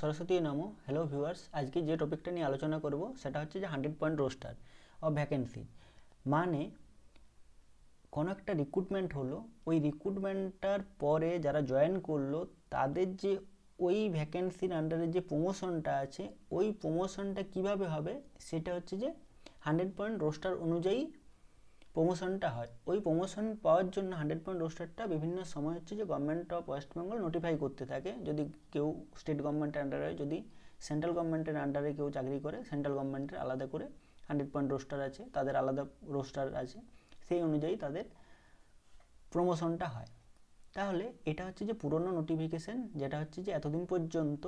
সরস্বতী নম। Hello viewers আজকে যে টপিকটা নিয়ে আলোচনা করব, সেটা হচ্ছে যে hundred point roster of vacancy মানে কোনো একটা রিক্রুটমেন্ট হলো, ওই রিক্রুটমেন্টটার পরে যারা জয়েন করল, তাদের যে ওই ভ্যাকেন্সির আন্ডারে যে প্রমোশনটা আছে, ওই প্রমোশনটা কীভাবে হবে, সেটা হচ্ছে যে হান্ড্রেড পয়েন্ট রোস্টার অনুযায়ী প্রমোশনটা হয়। ওই প্রমোশন পাওয়ার জন্য হান্ড্রেড পয়েন্ট রোস্টারটা বিভিন্ন সময় হচ্ছে যে government of West Bengal notify করতে থাকে। যদি কেউ স্টেট গভর্নমেন্টের আন্ডারে যদি সেন্ট্রাল গভর্নমেন্টের আন্ডারে কেউ চাকরি করে সেন্ট্রাল গভর্নমেন্টের আলাদা করে হান্ড্রেড পয়েন্ট রোস্টার আছে, তাদের আলাদা রোস্টার আছে, সেই অনুযায়ী তাদের প্রমোশনটা হয়। তাহলে এটা হচ্ছে যে পুরনো নোটিফিকেশন যেটা হচ্ছে যে এতদিন পর্যন্ত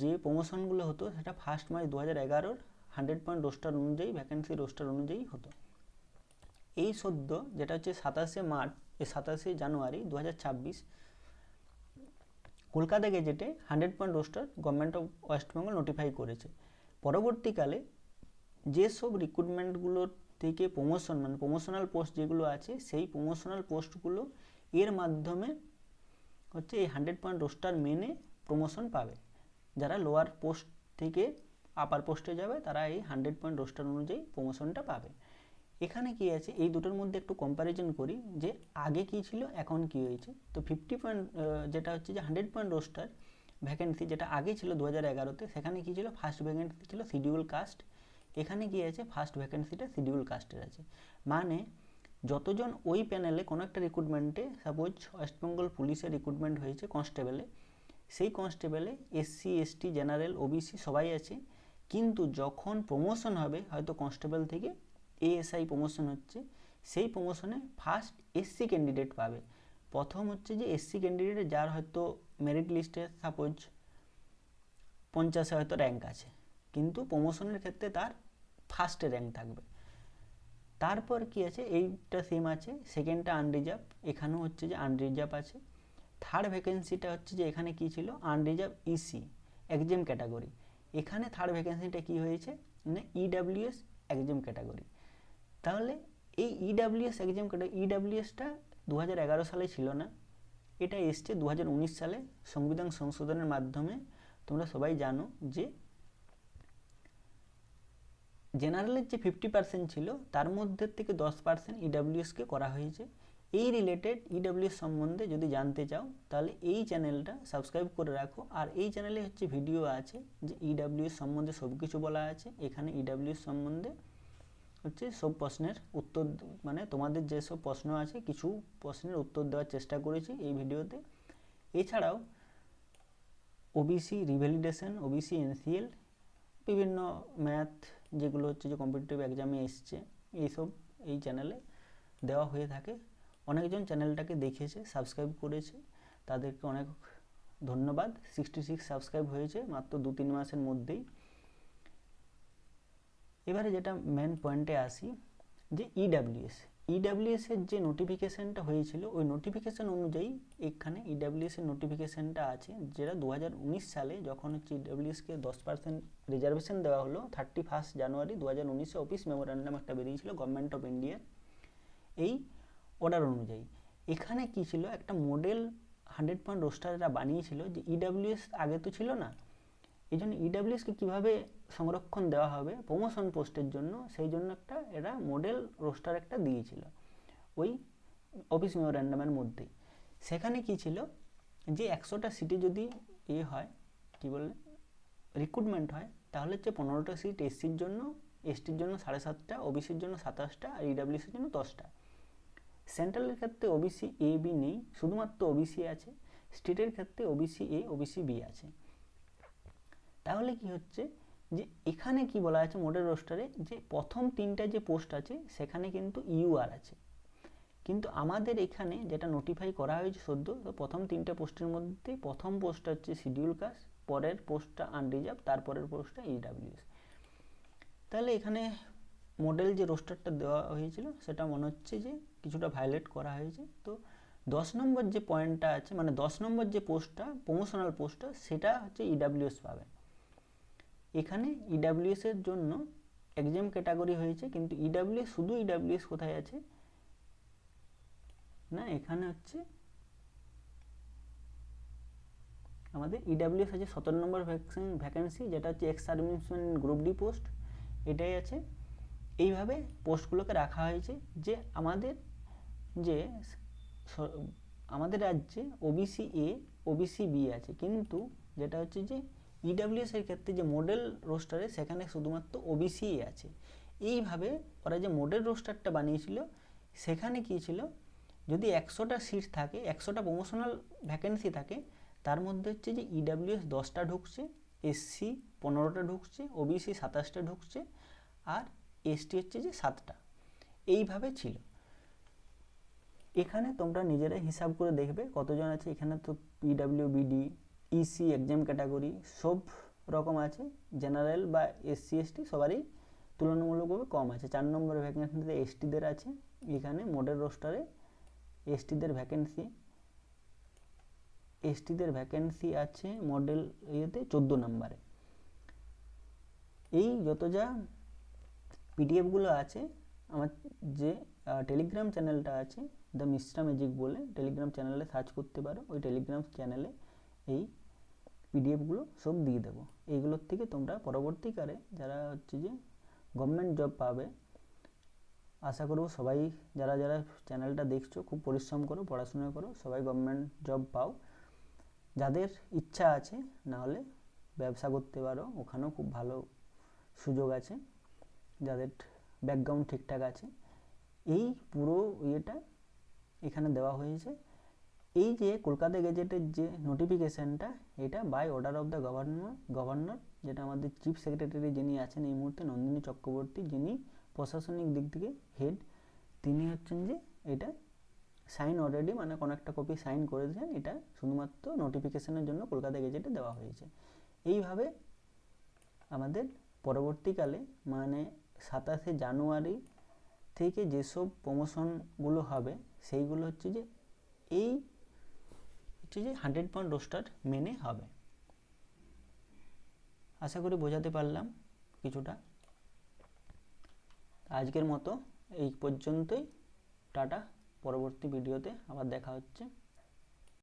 যে প্রমোশনগুলো হতো, সেটা ফার্স্ট মার্চ দু হাজার এগারোর হান্ড্রেড পয়েন্ট রোস্টার অনুযায়ী ভ্যাকেন্সি রোস্টার অনুযায়ী হতো। এই সদ্য, যেটা হচ্ছে সাতাশে মার্চ সাতাশে জানুয়ারি দু হাজার ছাব্বিশ, কলকাতা গেজেটে hundred point roster government of West Bengal notify করেছে। পরবর্তীকালে যেসব রিক্রুটমেন্টগুলোর থেকে প্রমোশন মানে প্রমোশনাল পোস্ট যেগুলো আছে, সেই প্রমোশনাল পোস্টগুলো এর মাধ্যমে হচ্ছে এই হান্ড্রেড পয়েন্ট রোস্টার মেনে প্রমোশন পাবে। যারা লোয়ার পোস্ট থেকে আপার পোস্টে যাবে, তারা এই হান্ড্রেড পয়েন্ট রোস্টার অনুযায়ী প্রমোশনটা পাবে। এখানে কি আছে? এই দুটোর মধ্যে একটু কম্প্যারিজন করি যে আগে কি ছিল, এখন কি হয়েছে। তো ফিফটি পয়েন্ট যেটা হচ্ছে যে হান্ড্রেড পয়েন্ট রোস্টার ভ্যাকেন্সি যেটা আগে ছিল দু হাজার এগারোতে সেখানে কি ছিল? ফার্স্ট ভ্যাকেন্সি ছিল শিডিউল কাস্ট এখানে কি আছে? ফার্স্ট ভ্যাকেন্সিটা শিডিউল কাস্টের আছে। মানে যতজন ওই প্যানেলে কোনো একটা রিক্রুটমেন্টে সাপোজ ওয়েস্টবেঙ্গল পুলিশের রিক্রুটমেন্ট হয়েছে কনস্টেবলে সেই কনস্টেবলে এসসি এসটি জেনারেল ওবিসি সবাই আছে। কিন্তু যখন প্রমোশন হবে, হয়তো কনস্টেবল থেকে এএসআই প্রমোশন হচ্ছে, সেই প্রমোশনে ফার্স্ট এসসি ক্যান্ডিডেট পাবে। প্রথম হচ্ছে যে এসসি ক্যান্ডিডেট যার হয়তো মেরিট লিস্টে সাপোজ পঞ্চাশে হয়তো র্যাঙ্ক আছে, কিন্তু প্রমোশনের ক্ষেত্রে তার ফার্স্টে র্যাঙ্ক থাকবে। তারপর কি আছে? এইটা সেম আছে সেকেন্ডটা আনরিজার্ভ এখানেও হচ্ছে যে আনরিজার্ভ আছে। থার্ড ভ্যাকেন্সিটা হচ্ছে যে এখানে কি ছিল? আনরিজার্ভ ইসি এক্সাম ক্যাটাগরি এখানে থার্ড ভ্যাকেন্সিটা কি হয়েছে? মানে ইডাব্লিউএস এক্সাম ক্যাটাগরি তাহলে এই ইডাব্লিউএস এক্সাম ক্যাটাগরি ইডাব্লিউএসটা দু হাজার এগারো সালে ছিল না, এটা এসছে দু হাজার উনিশ সালে সংবিধান সংশোধনের মাধ্যমে। তোমরা সবাই জানো যে জেনারেলের যে ফিফটি পার্সেন্ট ছিল, তার মধ্যে থেকে দশ পার্সেন্ট ইডাব্লিউএসকে করা হয়েছে। এই রিলেটেড ইডাব্লিউএস সম্বন্ধে যদি জানতে চাও, তাহলে এই চ্যানেলটা সাবস্ক্রাইব করে রাখো। আর এই চ্যানেলে হচ্ছে ভিডিও আছে যে ইডাব্লিউএস সম্বন্ধে সব কিছু বলা আছে। এখানে ইডাব্লিউএস সম্বন্ধে হচ্ছে সব প্রশ্নের উত্তর মানে তোমাদের যেসব প্রশ্ন আছে, কিছু প্রশ্নের উত্তর দেওয়ার চেষ্টা করেছি এই ভিডিওতে। এছাড়াও ওবিসি রিভ্যালিডেশন ওবিসি এনসিএল বিভিন্ন ম্যাথ যেগুলো হচ্ছে যে কম্পিটিটিভ এক্সামে এসছে এইসব এই চ্যানেলে দেওয়া হয়ে থাকে। অনেকজন চ্যানেলটাকে দেখেছে সাবস্ক্রাইব করেছে, তাদেরকে অনেক ধন্যবাদ। সিক্সটি সিক্স সাবস্ক্রাইব হয়েছে মাত্র দু তিন মাসের মধ্যেই। এবারে যেটা মেন পয়েন্টে আসি, যে ইডাব্লিউএস ইডাব্লিউএস এর যে নোটিফিকেশানটা হয়েছিল, ওই নোটিফিকেশান অনুযায়ী এখানে ইডাব্লিউএস এর নোটিফিকেশানটা আছে, যেটা দু হাজার উনিশ সালে যখন হচ্ছে ইডাব্লিউএসকে দশ পার্সেন্ট রিজার্ভেশন দেওয়া হলো থার্টি ফার্স্ট জানুয়ারি দু হাজার উনিশে অফিস মেমোরান্ডাম একটা বেরিয়েছিল গভর্নমেন্ট অফ ইন্ডিয়ার এই অর্ডার অনুযায়ী। এখানে কি ছিল? একটা মডেল হান্ড্রেড পয়েন্ট রোস্টার এরা বানিয়েছিল, যে ইডাব্লিউএস আগে তো ছিল না এই জন্য ইডাব্লিউএসকে কীভাবে সংরক্ষণ দেওয়া হবে প্রমোশন পোস্টের জন্য, সেই জন্য একটা এরা মডেল রোস্টার একটা দিয়েছিল, ওই অফিস মেমোরেন্ডামের মধ্যেই। সেখানে কি ছিল? যে একশোটা সিটে যদি এ হয়, কি বলে রিক্রুটমেন্ট হয়, তাহলে হচ্ছে পনেরোটা সিট এসসির জন্য এসটির জন্য সাড়ে সাতটা ওবিসির জন্য সাতাশটা, আর ইডাব্লিউসির জন্য দশটা। সেন্ট্রালের ক্ষেত্রে ওবিসি এ বি নেই, শুধুমাত্র ওবিসি আছে স্টেটের ক্ষেত্রে ওবিসি এ ওবিসি বি আছে। তাহলে কি হচ্ছে যে এখানে কি বলা আছে মোডেল রোস্টারে যে প্রথম তিনটা যে পোস্ট আছে, সেখানে কিন্তু ইউআর আছে। কিন্তু আমাদের এখানে যেটা নোটিফাই করা হয়েছে সদ্য, তো প্রথম তিনটে পোস্টের মধ্যে প্রথম পোস্টটা হচ্ছে শিডিউল কাস্ট পরের পোস্টটা আনরিজার্ভ তারপরের পোস্টটা ইডাব্লিউএস তাহলে এখানে মডেল যে রোস্টারটা দেওয়া হয়েছিল, সেটা মনে হচ্ছে যে কিছুটা ভায়োলেট করা হয়েছে। তো দশ নম্বর যে পয়েন্টটা আছে মানে দশ নম্বর যে পোস্টটা প্রমোশনাল পোস্টটা সেটা হচ্ছে ইডাব্লিউএস পাবে। এখানে ইডাব্লিউএস এর জন্য এক্সাম ক্যাটাগরি হয়েছে, কিন্তু ইডাব্লিউএস শুধু ইডাব্লিউএস কোথায় আছে? না, এখানে হচ্ছে আমাদের ইডাব্লিউএস আছে সতেরো নম্বর ভ্যাকসিন ভ্যাকেন্সি যেটা হচ্ছে ex serviceman group D post এটাই আছে। এইভাবে পোস্টগুলোকে রাখা হয়েছে যে আমাদের যে আমাদের রাজ্যে ওবিসি এ ওবিসি বি আছে। কিন্তু যেটা হচ্ছে যে ইডাব্লিউএস এর ক্ষেত্রে যে মডেল রোস্টারে সেখানে শুধুমাত্র ওবিসি আছে। এইভাবে ওরা যে মডেল রোস্টারটা বানিয়েছিল, সেখানে কী ছিল? যদি একশোটা সিট থাকে, একশোটা প্রমোশনাল ভ্যাকেন্সি থাকে, তার মধ্যে হচ্ছে যে ইডাব্লিউএস দশটা ঢুকছে এসসি পনেরোটা ঢুকছে ওবিসি সাতাশটা ঢুকছে, আর এসটি হচ্ছে যে সাতটা। এইভাবে ছিল। এখানে তোমরা নিজেরাই হিসাব করে দেখবে কতজন আছে। এখানে তো PW BD EC exam category সব রকম আছে জেনারেল বা এসসি এসটি সবারই তুলনামূলকভাবে কম আছে। চার নম্বর ভ্যাকেন্সিতে এসটিদের আছে, এখানে মডেল রোস্টারে এসটিদের ভ্যাকেন্সি এসটিদের ভ্যাকেন্সি আছে মডেল ইয়েতে চোদ্দ নম্বরে। এই যত যা পিডিএফগুলো আছে, আমার যে টেলিগ্রাম চ্যানেলটা আছে দ্য মিস্ট্রা ম্যাজিক বলে টেলিগ্রাম চ্যানেলে সার্চ করতে পারো। ওই টেলিগ্রাম চ্যানেলে এই পিডিএফগুলো সব দিয়ে দেবো। এইগুলোর থেকে তোমরা পরবর্তীকালে যারা হচ্ছে যে গভর্নমেন্ট জব পাবে, আশা করব সবাই যারা যারা চ্যানেলটা দেখছ, খুব পরিশ্রম করো, পড়াশোনা করো, সবাই গভর্নমেন্ট জব পাও। যাদের ইচ্ছা আছে নাহলে ব্যবসা করতে পারো, ওখানেও খুব ভালো সুযোগ আছে। যাদের ব্যাকগ্রাউন্ড ঠিকঠাক আছে, এই পুরো ইয়েটা এখানে দেওয়া হয়েছে। এই যে কলকাতা গেজেটের যে নোটিফিকেশানটা এটা by order of the governor governor যেটা আমাদের চিফ সেক্রেটারি যিনি আছেন এই মুহূর্তে, নন্দিনী চক্রবর্তী, যিনি প্রশাসনিক দিক থেকে হেড তিনি হচ্ছেন যে এটা সাইন অলরেডি মানে কোনো একটা কপি সাইন করে দিয়েছেন এটা শুধুমাত্র নোটিফিকেশনের জন্য কলকাতা গেজেটে দেওয়া হয়েছে। এইভাবে আমাদের পরবর্তীকালে মানে সাতাশে জানুয়ারি থেকে যেসব প্রমোশনগুলো হবে, সেইগুলো হচ্ছে যে এই হচ্ছে যে হান্ড্রেড পয়েন্ট রোস্টার মেনে হবে। আশা করি বোঝাতে পারলাম কিছুটা। আজকের মতো এই পর্যন্তই। টাটা। পরবর্তী ভিডিওতে আবার দেখা হচ্ছে।